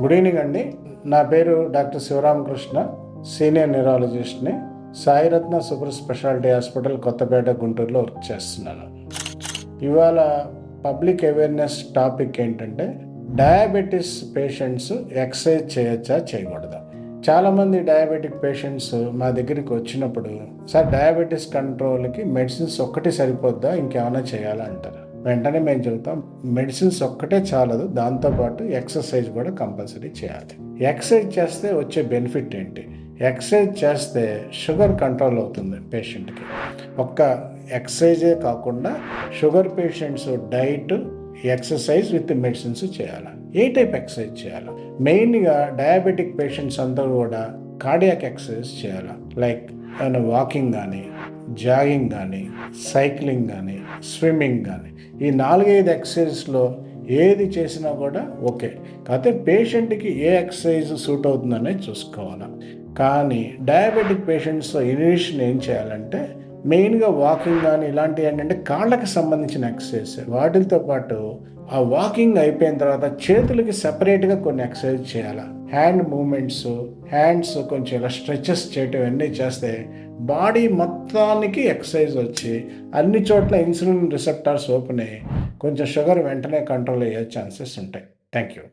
Good evening అండి నా పేరు doctor Sivaramakrishna senior న్యూరాలజిస్ట్ని Sairatna super speciality hospital Kothapeta గుంటూరులో వర్క్ చేస్తున్నాను. ఇవాళ పబ్లిక్ అవేర్నెస్ టాపిక్ ఏంటంటే డయాబెటీస్ పేషెంట్స్ ఎక్సర్సైజ్ చేయొచ్చా చేయకూడదా? చాలామంది డయాబెటిక్ పేషెంట్స్ మా దగ్గరికి వచ్చినప్పుడు సార్ డయాబెటీస్ కంట్రోల్కి మెడిసిన్స్ ఒక్కటి సరిపోద్దా? ఇంకేమైనా చేయాలా? అంటారు. వెంటనే మేము చెబుతాం మెడిసిన్స్ ఒక్కటే చాలదు దాంతోపాటు ఎక్సర్సైజ్ కూడా కంపల్సరీ చేయాలి. ఎక్సర్సైజ్ చేస్తే వచ్చే బెనిఫిట్ ఏంటి? ఎక్సర్సైజ్ చేస్తే షుగర్ కంట్రోల్ అవుతుంది పేషెంట్కి. ఒక్క ఎక్సర్సైజే కాకుండా sugar patients diet exercise with medicines చేయాలి. ఏ టైప్ ఎక్సర్సైజ్ చేయాలి? మెయిన్గా డయాబెటిక్ పేషెంట్స్ అందరూ కూడా కార్డియాక్ ఎక్సర్సైజ్ చేయాలి. లైక్ ఏమైనా వాకింగ్ కానీ జాగింగ్ కానీ సైక్లింగ్ కానీ స్విమ్మింగ్ కానీ ఈ నాలుగైదు ఎక్సర్సైజ్లో ఏది చేసినా కూడా ఓకే. కాకపోతే పేషెంట్కి ఏ ఎక్సర్సైజ్ సూట్ అవుతుందనేది చూసుకోవాలి. కానీ డయాబెటిక్ పేషెంట్స్తో ఇనిషన్ ఏం చేయాలంటే మెయిన్గా వాకింగ్ కానీ ఇలాంటివి ఏంటంటే కాళ్ళకి సంబంధించిన ఎక్సర్సైజ్. వాటితో పాటు ఆ వాకింగ్ అయిపోయిన తర్వాత చేతులకి సపరేట్గా కొన్ని ఎక్సర్సైజ్ చేయాలి. హ్యాండ్ మూమెంట్స్ హ్యాండ్స్ కొంచెం ఇలా స్ట్రెచెస్ చేయటం అన్నీ చేస్తే బాడీ మొత్తానికి ఎక్సర్సైజ్ వచ్చి అన్ని చోట్ల ఇన్సులిన్ రిసెప్టార్స్ ఓపెన్ అయ్యి కొంచెం షుగర్ వెంటనే కంట్రోల్ అయ్యే ఛాన్సెస్ ఉంటాయి. Thank you.